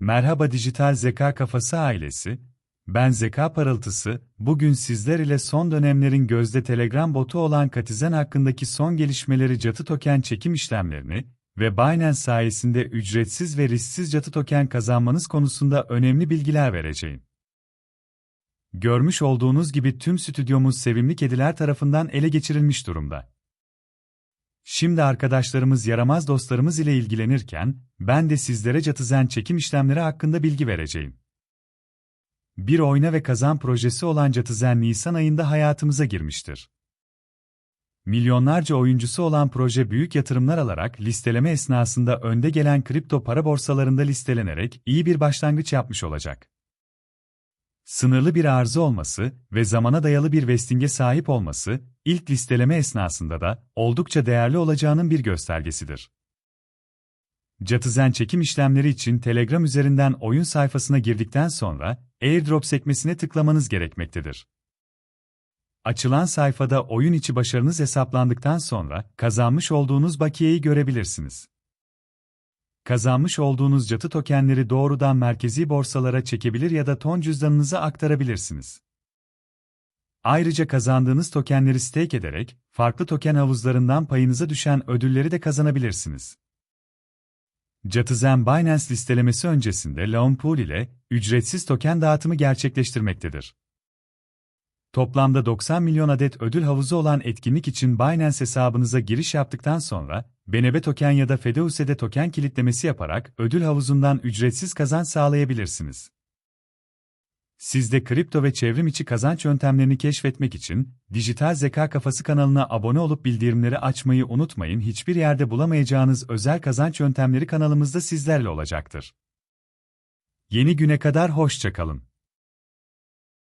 Merhaba Dijital Zeka Kafası ailesi, ben Zeka Parıltısı, bugün sizler ile son dönemlerin gözde Telegram botu olan Katizen hakkındaki son gelişmeleri Catı token çekim işlemlerini ve Binance sayesinde ücretsiz ve risksiz Catı token kazanmanız konusunda önemli bilgiler vereceğim. Görmüş olduğunuz gibi tüm stüdyomuz sevimli kediler tarafından ele geçirilmiş durumda. Şimdi arkadaşlarımız yaramaz dostlarımız ile ilgilenirken, ben de sizlere Catızen çekim işlemleri hakkında bilgi vereceğim. Bir oyna ve kazan projesi olan Catızen Nisan ayında hayatımıza girmiştir. Milyonlarca oyuncusu olan proje büyük yatırımlar alarak listeleme esnasında önde gelen kripto para borsalarında listelenerek iyi bir başlangıç yapmış olacak. Sınırlı bir arzı olması ve zamana dayalı bir vestinge sahip olması, ilk listeleme esnasında da oldukça değerli olacağının bir göstergesidir. Catızen çekim işlemleri için Telegram üzerinden oyun sayfasına girdikten sonra airdrop sekmesine tıklamanız gerekmektedir. Açılan sayfada oyun içi başarınız hesaplandıktan sonra kazanmış olduğunuz bakiyeyi görebilirsiniz. Kazanmış olduğunuz Catı tokenleri doğrudan merkezi borsalara çekebilir ya da ton cüzdanınıza aktarabilirsiniz. Ayrıca kazandığınız tokenleri stake ederek, farklı token havuzlarından payınıza düşen ödülleri de kazanabilirsiniz. Catızen Binance listelemesi öncesinde Launpool ile ücretsiz token dağıtımı gerçekleştirmektedir. Toplamda 90 milyon adet ödül havuzu olan etkinlik için Binance hesabınıza giriş yaptıktan sonra, BNB token ya da FEDUSE'de token kilitlemesi yaparak ödül havuzundan ücretsiz kazanç sağlayabilirsiniz. Siz de kripto ve çevrim içi kazanç yöntemlerini keşfetmek için Dijital Zeka Kafası kanalına abone olup bildirimleri açmayı unutmayın. Hiçbir yerde bulamayacağınız özel kazanç yöntemleri kanalımızda sizlerle olacaktır. Yeni güne kadar hoşça kalın.